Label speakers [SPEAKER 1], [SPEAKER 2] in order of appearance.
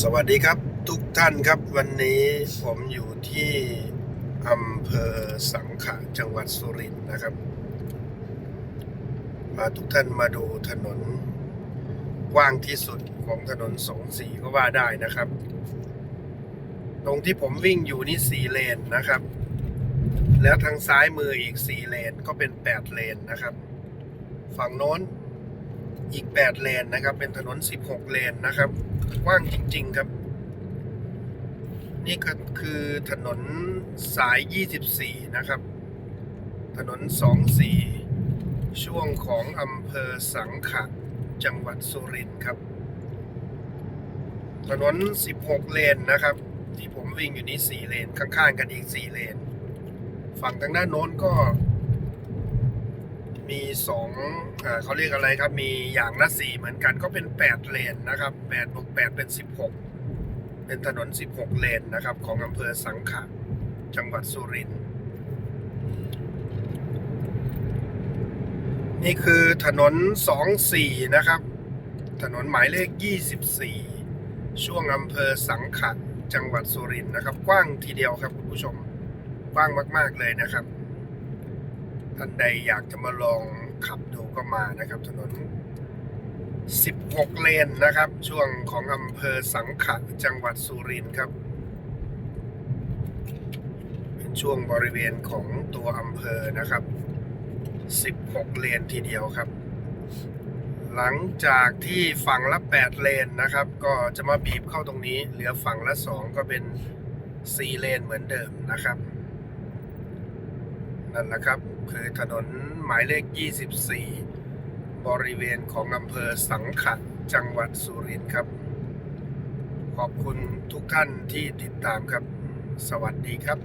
[SPEAKER 1] สวัสดีครับทุกท่านครับวันนี้ผมอยู่ที่อำเภอสังขะจังหวัดสุรินทร์นะครับมาทุกท่านมาดูถนนกว้างที่สุดของถนนสองสีก็ว่าได้นะครับ ตรงที่ผมวิ่งอยู่นี่สี่เลนนะครับ แล้วทางซ้ายมืออีกสี่เลนก็เป็นแปดเลนนะครับ ฝั่งโน้น อีก 8 เลนนะครับ เป็นถนน 16 เลนนะครับ กว้างจริง ๆ ครับ นี่ก็คือถนนสาย 24 นะครับ ถนน 24 ช่วงของอำเภอสังขะจังหวัดสุรินทร์ครับ ถนน 16 เลนนะครับ ที่ผมวิ่งอยู่นี้ 4 เลน ข้างๆ กันอีก 4 เลน ฝั่งทางด้านโน้นก็ มีสองอ่าเขาเรียกอะไรครับ มีอย่างละสี่เหมือนกันก็เป็นแปดเลนนะครับแปดบวกแปดเป็นสิบหกเป็นถนนสิบหกเลนนะครับ ของอำเภอสังขะจังหวัดสุรินทร์นี่คือถนนสองสี่นะครับ ถนนหมายเลขยี่สิบสี่ช่วงอำเภอสังขะจังหวัดสุรินทร์นะครับ กว้างทีเดียวครับคุณผู้ชม กว้างมาก ๆ เลยนะครับ ท่านใดอยากจะมาลองขับดูก็มานะครับ ถนน 16 เลนนะครับ ช่วงของอำเภอสังขะจังหวัดสุรินทร์ครับ เป็นช่วงบริเวณของตัวอำเภอนะครับ 16 เลนทีเดียวครับ หลังจากที่ฝั่งละ 8 เลนนะครับ ก็จะมาบีบเข้าตรงนี้ เหลือฝั่งละ 2 ก็เป็น 4 เลนเหมือนเดิมนะครับ นั่นแหละครับ คือถนนหมายเลข 24 บริเวณของอำเภอสังขะจังหวัดสุรินทร์ครับ ขอบคุณทุกท่านที่ติดตามครับ สวัสดีครับ